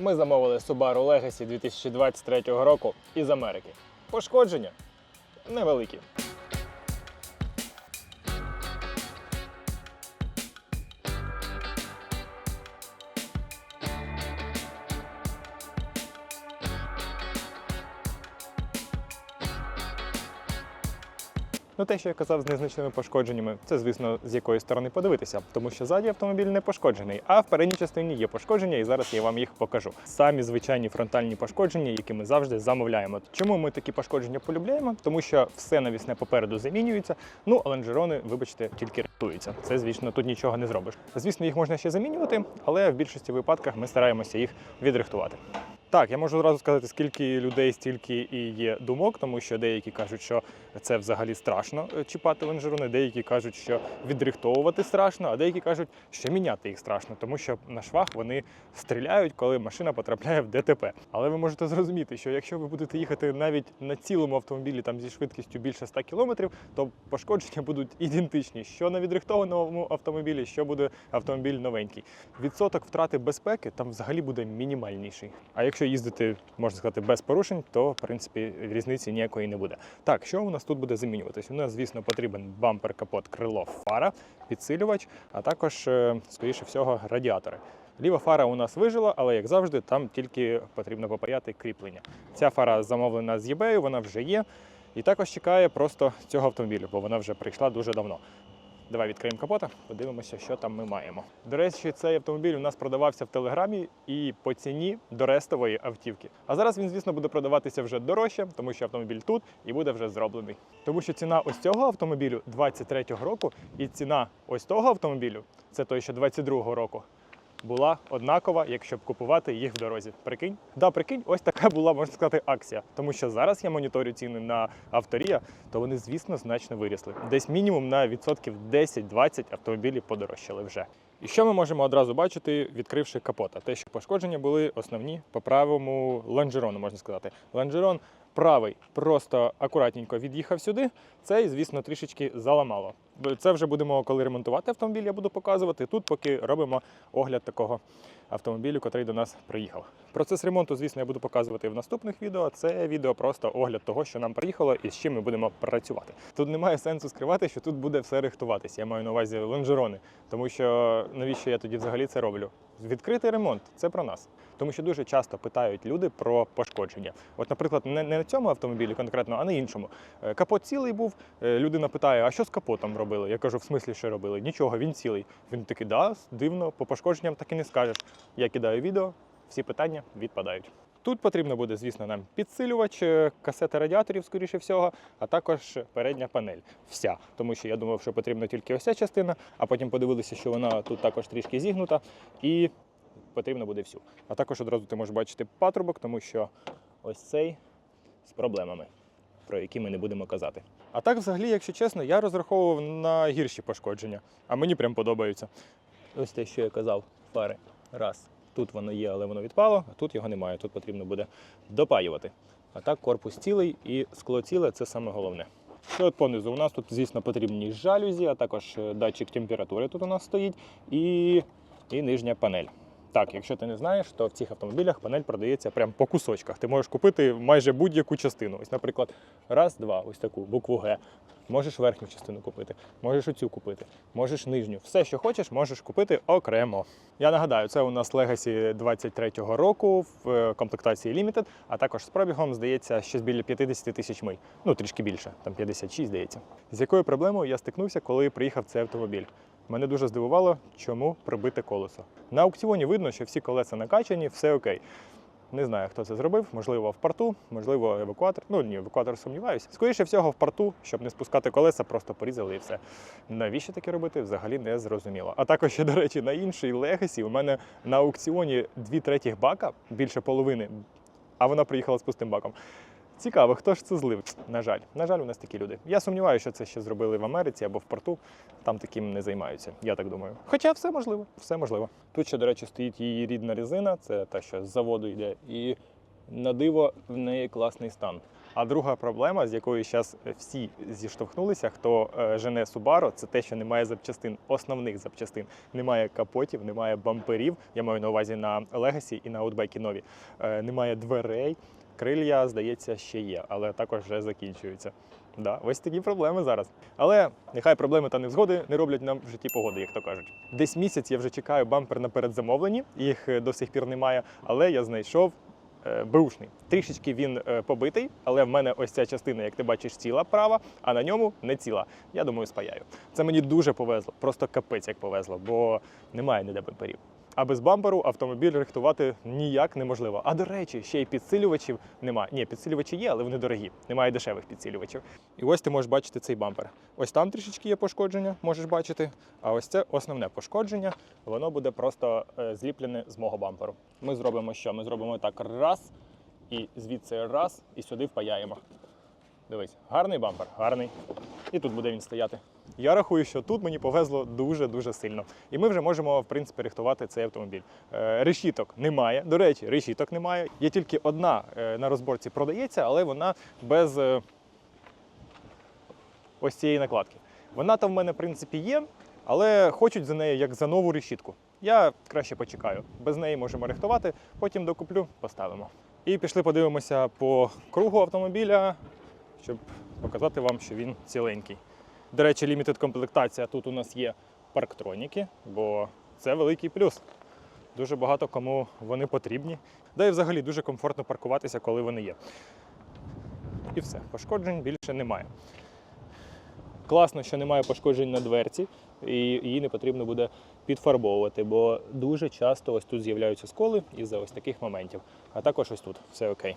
Ми замовили Subaru Legacy 2023 року із Америки. Пошкодження невеликі. Ну, те, що я казав з незначними пошкодженнями, це, звісно, з якої сторони подивитися, тому що ззаді автомобіль не пошкоджений, а в передній частині є пошкодження, і зараз я вам їх покажу. Самі звичайні фронтальні пошкодження, які ми завжди замовляємо. Чому ми такі пошкодження полюбляємо? Тому що все навісне попереду замінюється. Ну, а вибачте, тільки рятуються. Це, звісно, тут нічого не зробиш. Звісно, їх можна ще замінювати, але в більшості випадках ми стараємося їх відрихтувати. Так, я можу одразу сказати, скільки людей, стільки і є думок, тому що деякі кажуть, що це взагалі страшно е, чіпати лонжерони, деякі кажуть, що відрихтовувати страшно, а деякі кажуть, що міняти їх страшно, тому що на швах вони стріляють, коли машина потрапляє в ДТП. Але ви можете зрозуміти, що якщо ви будете їхати навіть на цілому автомобілі там зі швидкістю більше 100 км, то пошкодження будуть ідентичні, що на відрихтованому автомобілі, що буде автомобіль новенький. Відсоток втрати безпеки там взагалі буде мінімальніший. А якщо їздити, можна сказати, без порушень, то в принципі різниці ніякої не буде. Так, що у нас тут буде замінюватись? У нас, звісно, потрібен бампер, капот, крило, фара, підсилювач, а також, е, скоріше всього, радіатори. Ліва фара у нас вижила, але як завжди, там тільки потрібно попаяти кріплення. Ця фара замовлена з eBay, вона вже є. І також чекає просто цього автомобілю, бо вона вже прийшла дуже давно. Давай відкриємо капота, подивимося, що там ми маємо. До речі, цей автомобіль у нас продавався в телеграмі і по ціні до рестової автівки. А зараз він, звісно, буде продаватися вже дорожче, тому що автомобіль тут і буде вже зроблений. Тому що ціна ось цього автомобілю 23-го року, і ціна ось того автомобілю, це той, що 22-го року. Була однакова, якщо б купувати їх в дорозі. Прикинь? Да, прикинь, ось така була, можна сказати, акція. Тому що зараз я моніторю ціни на авторія, то вони, звісно, значно вирісли. Десь мінімум на відсотків 10-20 автомобілів подорожчали вже. І що ми можемо одразу бачити, відкривши капота? Те, що пошкодження були основні по правому лонжерону, можна сказати. Лонжерон правий просто акуратненько від'їхав сюди. Цей, звісно, трішечки заламало. Це вже будемо, коли ремонтувати автомобіль, я буду показувати. Тут поки робимо огляд такого автомобілю, який до нас приїхав. Процес ремонту, звісно, я буду показувати в наступних відео. Це відео просто огляд того, що нам приїхало і з чим ми будемо працювати. Тут немає сенсу скривати, що тут буде все рихтуватися. Я маю на увазі лонжерони, тому що навіщо я тоді взагалі це роблю? Відкритий ремонт це про нас. Тому що дуже часто питають люди про пошкодження. От, наприклад, не, не на цьому автомобілі конкретно, а на іншому. Е, Капот цілий був. е, Людина питає, а що з капотом робили? Я кажу, в смислі, що робили? Нічого, він цілий. Він такий, да, дивно, по пошкодженням так і не скажеш. Я кидаю відео, всі питання відпадають. Тут потрібно буде, звісно, нам підсилювач, е, касети радіаторів, скоріше всього, а також передня панель. Вся. Тому що я думав, що потрібна тільки ось ця частина, а потім подивилися, що вона тут також трішки зігнута, і потрібно буде всю. А також одразу ти можеш бачити патрубок, тому що ось цей з проблемами, про які ми не будемо казати. А так, взагалі, якщо чесно, я розраховував на гірші пошкодження, а мені прям подобаються. Ось те, що я казав, фари. Раз. Тут воно є, але воно відпало, а тут його немає. Тут потрібно буде допаювати. А так корпус цілий і скло ціле це саме головне. І от понизу у нас тут, звісно, потрібні жалюзі, а також е, датчик температури тут у нас стоїть, і, і нижня панель. Так, якщо ти не знаєш, то в цих автомобілях панель продається прямо по кусочках. Ти можеш купити майже будь-яку частину. Ось, наприклад, раз, два, ось таку букву Г. Можеш верхню частину купити, можеш оцю купити, можеш нижню. Все, що хочеш, можеш купити окремо. Я нагадаю, це у нас Legacy 23-го року в е, комплектації Limited, а також з пробігом, здається, щось біля 50 тисяч миль. Ну, трішки більше, там 56, здається. З якою проблемою я стикнувся, коли приїхав цей автомобіль? Мене дуже здивувало, чому пробите колесо. На аукціоні видно, що всі колеса накачані, все окей. Не знаю, хто це зробив. Можливо, в порту, можливо, евакуатор. Ну ні, евакуатор сумніваюся. Скоріше всього, в порту, щоб не спускати колеса, просто порізали і все. Навіщо таке робити? Взагалі не зрозуміло. А також ще, до речі, на іншій Legacy у мене на аукціоні дві третіх бака, більше половини, а вона приїхала з пустим баком. Цікаво, хто ж це злив? На жаль, на жаль, у нас такі люди. Я сумніваюся, що це ще зробили в Америці або в порту. Там таким не займаються, я так думаю. Хоча все можливо, все можливо. Тут ще, до речі, стоїть її рідна резина, це та, що з заводу йде, і на диво в неї класний стан. А друга проблема, з якою зараз всі зіштовхнулися, хто е, жене Subaru, це те, що немає запчастин, основних запчастин. Немає капотів, немає бамперів. Я маю на увазі на Legacy і на Outback нові. Е, Немає дверей. Крилья, здається, ще є, але також вже закінчуються. Да, ось такі проблеми зараз. Але нехай проблеми та невзгоди не роблять нам в житті погоди, як то кажуть. Десь місяць я вже чекаю бампер на передзамовленні, їх е, до сих пір немає, але я знайшов е, беушний. Трішечки він е, побитий, але в мене ось ця частина, як ти бачиш, ціла права, а на ньому не ціла. Я думаю, спаяю. Це мені дуже повезло, просто капець як повезло, бо немає ніде бамперів. А без бамперу автомобіль рихтувати ніяк неможливо. А до речі, ще й підсилювачів немає. Ні, підсилювачі є, але вони дорогі. Немає дешевих підсилювачів. І ось ти можеш бачити цей бампер. Ось там трішечки є пошкодження, можеш бачити. А ось це основне пошкодження. Воно буде просто е, зліплене з мого бамперу. Ми зробимо що? Ми зробимо так раз, і звідси раз, і сюди впаяємо. Дивись, гарний бампер, гарний. І тут буде він стояти. Я рахую, що тут мені повезло дуже-дуже сильно. І ми вже можемо, в принципі, рихтувати цей автомобіль. Е, решіток немає. До речі, решіток немає. Є тільки одна е, на розборці продається, але вона без е, ось цієї накладки. Вона там в мене, в принципі, є, але хочуть за неї як за нову решітку. Я краще почекаю. Без неї можемо рихтувати, потім докуплю, поставимо. І пішли подивимося по кругу автомобіля, щоб показати вам, що він ціленький. До речі, лімітед комплектація тут у нас є парктроніки, бо це великий плюс. Дуже багато кому вони потрібні. Да і взагалі дуже комфортно паркуватися, коли вони є. І все, пошкоджень більше немає. Класно, що немає пошкоджень на дверці, і її не потрібно буде підфарбовувати, бо дуже часто ось тут з'являються сколи із-за ось таких моментів. А також ось тут все окей.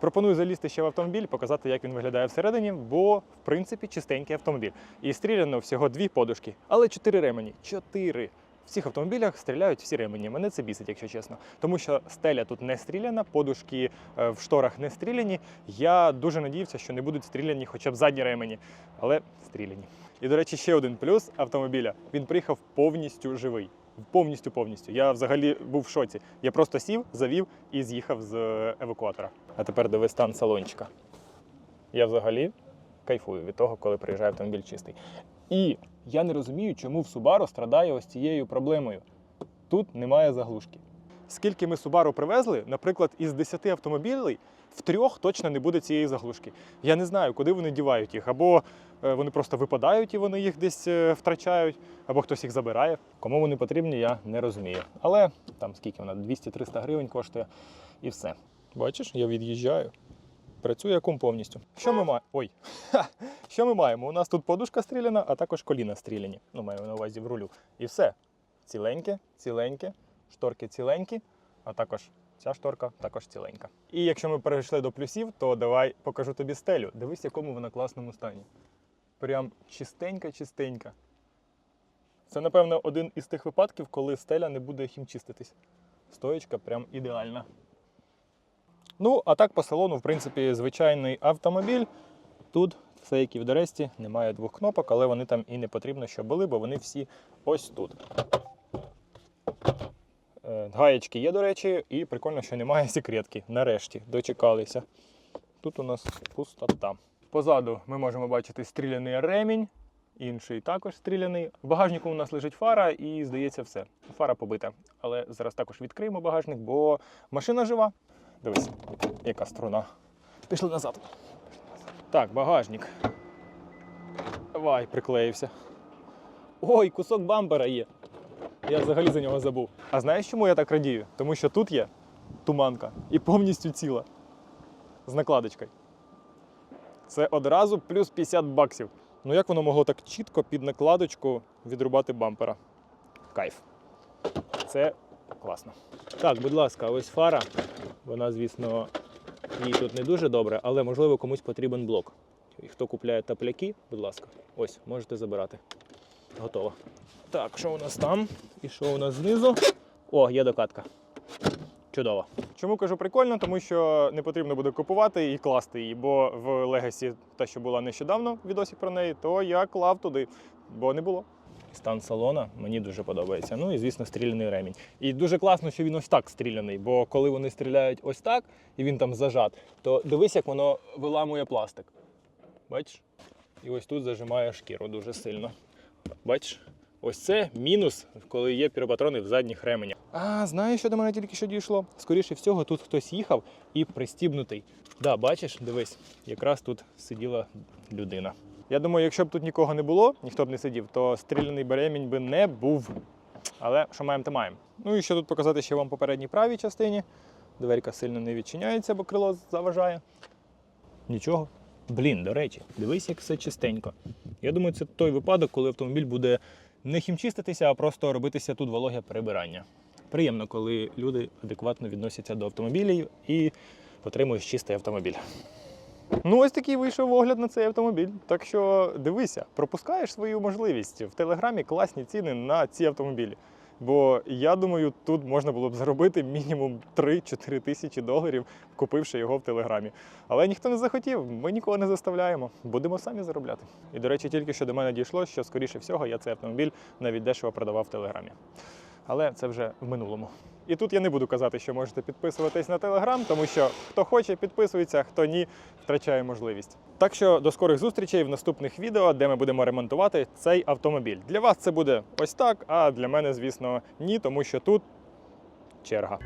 Пропоную залізти ще в автомобіль, показати, як він виглядає всередині, бо в принципі чистенький автомобіль. І стріляно всього дві подушки, але чотири ремені. Чотири. В цих автомобілях стріляють всі ремені. Мене це бісить, якщо чесно. Тому що стеля тут не стріляна, подушки е, в шторах не стріляні. Я дуже надіявся, що не будуть стріляні хоча б задні ремені, але стріляні. І, до речі, ще один плюс автомобіля. Він приїхав повністю живий. Повністю повністю. Я взагалі був в шоці. Я просто сів, завів і з'їхав з е, евакуатора. А тепер диви стан салончика. Я взагалі кайфую від того, коли приїжджає автомобіль чистий. І я не розумію, чому в Subaru страдає ось цією проблемою. Тут немає заглушки. Скільки ми Subaru привезли, наприклад, із 10 автомобілей, в трьох точно не буде цієї заглушки. Я не знаю, куди вони дівають їх. Або е, вони просто випадають і вони їх десь е, втрачають, або хтось їх забирає. Кому вони потрібні, я не розумію. Але там скільки вона 200-300 гривень коштує і все. Бачиш, я від'їжджаю. Працює акум повністю. Що ми маємо? Ой, Ха! що ми маємо? У нас тут подушка стріляна, а також коліна стріляні. Ну, маю на увазі в рулю. І все. Ціленьке, ціленьке, шторки ціленькі, а також ця шторка також ціленька. І якщо ми перейшли до плюсів, то давай покажу тобі стелю. Дивись, в якому вона класному стані. Прям чистенька-чистенька. Це, напевно, один із тих випадків, коли стеля не буде хімчиститись. Стоєчка прям ідеальна. Ну, а так по салону, в принципі, звичайний автомобіль. Тут все як і в Доресті, немає двох кнопок, але вони там і не потрібно, щоб були, бо вони всі ось тут. Е, Гаєчки є, до речі, і прикольно, що немає секретки. Нарешті дочекалися. Тут у нас пустота. Позаду ми можемо бачити стріляний ремінь, інший також стріляний. В багажнику у нас лежить фара і, здається, все. Фара побита. Але зараз також відкриємо багажник, бо машина жива. Дивись, яка струна. Пішли назад. Так, багажник. Давай, приклеївся. Ой, кусок бампера є. Я взагалі за нього забув. А знаєш, чому я так радію? Тому що тут є туманка і повністю ціла. З накладочкою. Це одразу плюс 50 баксів. Ну як воно могло так чітко під накладочку відрубати бампера? Кайф. Це класно. Так, будь ласка, ось фара. Вона, звісно, їй тут не дуже добре, але можливо комусь потрібен блок. І хто купляє тапляки, будь ласка, ось можете забирати. Готово. Так, що у нас там? І що у нас знизу? О, є докатка. Чудово. Чому кажу прикольно? Тому що не потрібно буде купувати і класти її, бо в Legacy, та що була нещодавно, відосик про неї, то я клав туди, бо не було. Стан салона мені дуже подобається. Ну і звісно, стріляний ремінь. І дуже класно, що він ось так стріляний, бо коли вони стріляють ось так і він там зажат, то дивись, як воно виламує пластик. Бачиш? І ось тут зажимає шкіру дуже сильно. Бачиш? Ось це мінус, коли є піропатрони в задніх ременях. А знаєш, що до мене тільки що дійшло? Скоріше всього, тут хтось їхав і пристібнутий. Да, бачиш, дивись, якраз тут сиділа людина. Я думаю, якщо б тут нікого не було, ніхто б не сидів, то стріляний беремінь би не був. Але що маємо, то маємо. Ну і що тут показати ще вам по передній правій частині. Дверка сильно не відчиняється, бо крило заважає. Нічого. Блін, до речі, дивись, як все чистенько. Я думаю, це той випадок, коли автомобіль буде не хімчиститися, а просто робитися тут вологе прибирання. Приємно, коли люди адекватно відносяться до автомобілів і отримують чистий автомобіль. Ну, ось такий вийшов огляд на цей автомобіль. Так що дивися, пропускаєш свою можливість. В телеграмі класні ціни на ці автомобілі. Бо я думаю, тут можна було б заробити мінімум 3-4 тисячі доларів, купивши його в телеграмі. Але ніхто не захотів, ми нікого не заставляємо. Будемо самі заробляти. І, до речі, тільки що до мене дійшло, що, скоріше всього, я цей автомобіль навіть дешево продавав в телеграмі. Але це вже в минулому. І тут я не буду казати, що можете підписуватись на телеграм, тому що хто хоче, підписується, хто ні, втрачає можливість. Так що до скорих зустрічей в наступних відео, де ми будемо ремонтувати цей автомобіль. Для вас це буде ось так, а для мене, звісно, ні, тому що тут черга.